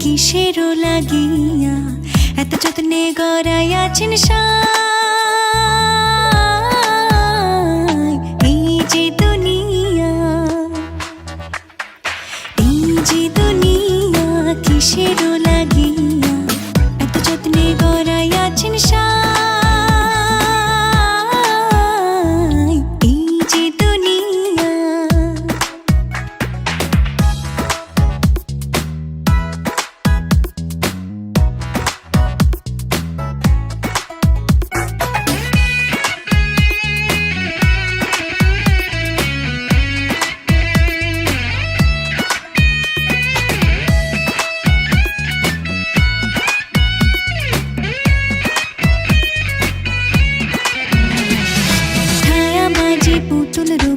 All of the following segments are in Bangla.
কিসেরও লাগিয়া এত যত্নে গড়াইয়াছেন আছেন এই যে দুনিয়া এই যে দুনিয়া কিসেরও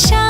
想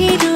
ছিল